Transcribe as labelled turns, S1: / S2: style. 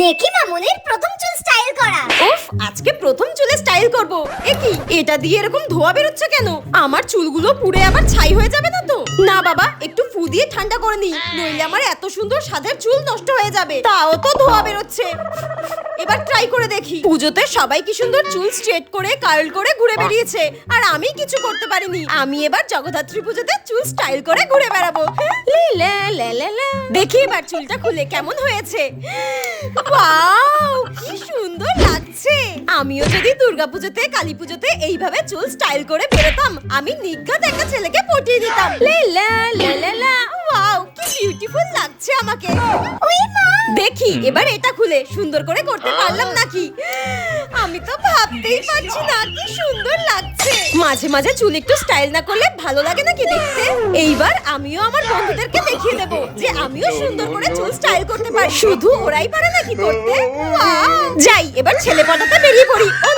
S1: নেকি মামুনের প্রথম চুল স্টাইল করা।
S2: উফ, আজকে প্রথম চুলে স্টাইল করব। এ কি, এটা দিয়ে এরকম ধোয়া বের হচ্ছে কেন? আমার চুলগুলো পুড়ে আবার ছাই হয়ে যাবে না তো? না বাবা, একটু ফু দিয়ে ঠান্ডা করে নি নইলে আমার এত সুন্দর সাদের চুল নষ্ট হয়ে যাবে, তাও তো ধোয়া বেরোচ্ছে। এবার ট্রাই করে দেখি। পুজোতে সবাই কি সুন্দর চুল স্ট্রেট করে কার্ল করে ঘুরে বেরিয়েছে। আর আমি কিছু করতে পারিনি। আমি এবার জগদ্ধাত্রী পুজোতে চুল স্টাইল করে ঘুরে বেড়াবো। দেখি এবার চুলটা খুলে কেমন হয়েছে। কি সুন্দর লাগছে। আমিও যদি দুর্গাপুজোতে কালী পুজোতে এইভাবে চুল স্টাইল করে বেরোতাম, আমি নিঘাত একটা ছেলেকে পটিয়ে দিতাম। লে, লা, লে লে ওয়াও, কি বিউটিফুল লাগছে আমাকে। দেখি এবার এটা খুলে সুন্দর করে করতে পারলাম নাকি? আমি তো ভাবতেই পারছি না কি সুন্দর লাগছে। মাঝে মাঝে চুল একটু স্টাইল না করলে ভালো লাগে নাকি দেখতে? এইবার আমিও আমার বন্ধুদেরকে দেখিয়ে দেব যে আমিও সুন্দর করে চুল স্টাইল করতে পারি। শুধু ওরাই পারে নাকি করতে? Wow! যাই এবার ছেলে পটাতে বেরিয়ে পড়ি। ও